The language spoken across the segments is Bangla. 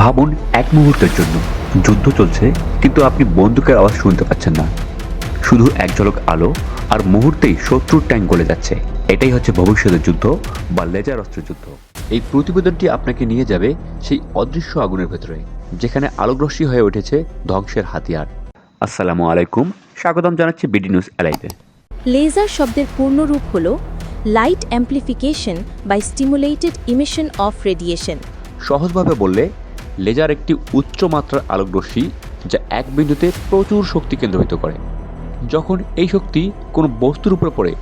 ভাবুন এক মুহূর্তের জন্য। যুদ্ধ চলছে কিন্তু আপনি বন্দুকের আওয়াজ শুনতে পাচ্ছেন না। শুধু এক ঝলক আলো আর মুহূর্তেই শত্রুর ট্যাঙ্ক গলে যাচ্ছে। এটাই হচ্ছে ভবিষ্যতের যুদ্ধ বা লেজার অস্ত্রের যুদ্ধ। এই প্রতিবেদনটি আপনাকে নিয়ে যাবে সেই অদৃশ্য আগুনের ভেতরে যেখানে আলোকরশ্মি হয়ে উঠেছে ধ্বংসের হাতিয়ার। আসসালামু আলাইকুম স্বাগতম জানাচ্ছি বিডি নিউজ এলাইতে। লেজার শব্দের পূর্ণরূপ হল light amplification by stimulated emission of radiation সহজভাবে বললে লেজার একটি উচ্চ মাত্রার আলোকরশ্মি যা এক বিন্দুতে প্রচুর শক্তি কেন্দ্রীভূত করে। যখন এই শক্তি কোনো বস্তুর উপরে পড়ে,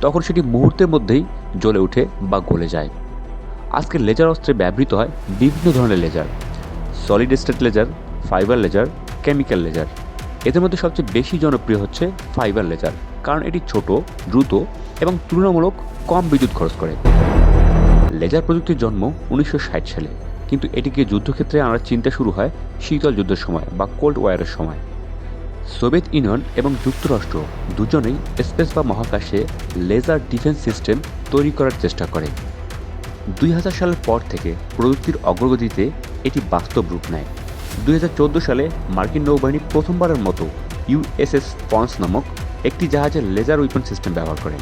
তখন সেটি মুহূর্তের মধ্যেই জ্বলে ওঠে বা গলে যায়। আজকের লেজার অস্ত্রে ব্যবহৃত হয় বিভিন্ন ধরনের laser. Solid state laser, fibre laser, chemical laser. এদের মধ্যে সবচেয়ে বেশি জনপ্রিয় হচ্ছে ফাইবার লেজার, কারণ এটি ছোট, দ্রুত এবং তুলনামূলক কম বিদ্যুৎ খরচ করে। লেজার প্রযুক্তির জন্ম উনিশশো ষাট সালে। কিন্তু এটিকে যুদ্ধক্ষেত্রে আনার চিন্তা শুরু হয় শীতল যুদ্ধের সময় বা কোল্ড ওয়ারের সময়। সোভিয়েত ইউনিয়ন এবং যুক্তরাষ্ট্র দুজনেই স্পেস বা মহাকাশে লেজার ডিফেন্স সিস্টেম তৈরি করার চেষ্টা করে। দুই হাজার সালের পর থেকে প্রযুক্তির অগ্রগতিতে এটি বাস্তব রূপ নেয়। দুই হাজার চোদ্দ সালে মার্কিন নৌবাহিনী প্রথমবারের মতো ইউএসএস পন্স নামক একটি জাহাজে লেজার উইপন সিস্টেম ব্যবহার করে।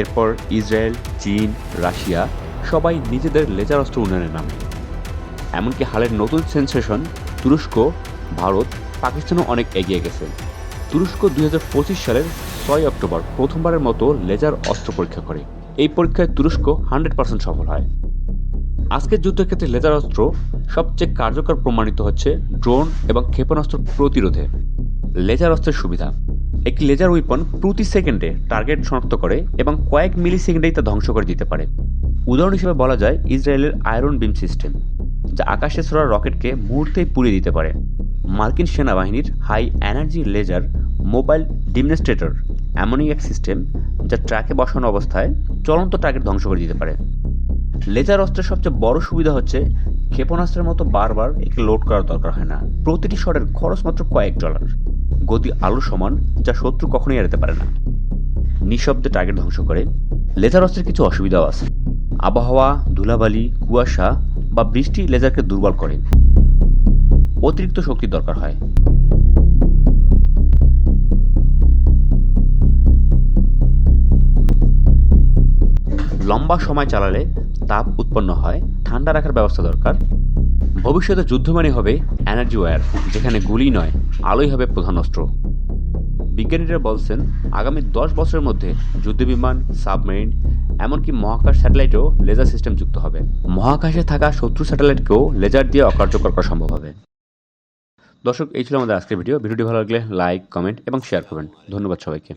এরপর ইসরায়েল, চীন, রাশিয়া সবাই নিজেদের লেজার অস্ত্র উন্নয়নের নামে। এমনকি হালের নতুন সেন্সেশন, তুরস্ক, ভারত, পাকিস্তানও অনেক এগিয়ে গেছে। তুরস্ক দুই হাজার পঁচিশ সালের ছয় অক্টোবর প্রথমবারের মতো লেজার অস্ত্র পরীক্ষা করে। এই পরীক্ষায় তুরস্ক হান্ড্রেড পার্সেন্ট সফল হয়। আজকের যুদ্ধক্ষেত্রে লেজার অস্ত্র সবচেয়ে কার্যকর প্রমাণিত হচ্ছে ড্রোন এবং ক্ষেপণাস্ত্র প্রতিরোধে। লেজার অস্ত্রের সুবিধা। একটি লেজার উইপন প্রতি সেকেন্ডে টার্গেট শনাক্ত করে এবং কয়েক মিলি সেকেন্ডেই তা ধ্বংস করে দিতে পারে। উদাহরণ হিসেবে বলা যায় ইসরায়েলের আয়রন বিম সিস্টেম, যা আকাশে ছোড়া রকেটকে মুহূর্তেই পুড়িয়ে দিতে পারে। মার্কিন সেনাবাহিনীর high energy laser mobile demonstrator এমনই এক সিস্টেম, যা ট্র্যাকে বসানো অবস্থায় চলন্ত টার্গেট ধ্বংস করে দিতে পারে। লেজার অস্ত্রের সবচেয়ে বড় সুবিধা হচ্ছে ক্ষেপণাস্ত্রের মতো বারবার একে লোড করার দরকার হয় না। প্রতিটি শটের খরচ মাত্র কয়েক ডলার। গতি আলু সমান, যা শত্রু কখনোই এড়াতে পারে না। নিঃশব্দে টার্গেট ধ্বংস করে লেজার অস্ত্রের কিছু অসুবিধাও আছে। আবহাওয়া, ধুলাবালি, কুয়াশা বা বৃষ্টি লেজারকে দুর্বল করে। অতিরিক্ত শক্তির দরকার হয়। লম্বা সময় চালালে তাপ উৎপন্ন হয়, ঠান্ডা রাখার ব্যবস্থা দরকার। ভবিষ্যতে যুদ্ধ মানে হবে এনার্জি ওয়্যার যেখানে গুলি নয়, আলোই হবে প্রধান অস্ত্র। বিজ্ঞানীরা বলছেন, আগামী দশ বছরের মধ্যে যুদ্ধবিমান সাবমেরিন এমনকি মহাকাশ স্যাটেলাইটেও লেজার সিস্টেম যুক্ত হবে। মহাকাশে থাকা শত্রু স্যাটেলাইটকেও লেজার দিয়ে অকার্যকর করা সম্ভব হবে। দর্শক, এই ছিল আমাদের আজকের ভিডিও। ভিডিওটি ভালো লাগলে লাইক, কমেন্ট এবং শেয়ার করবেন। ধন্যবাদ সবাইকে।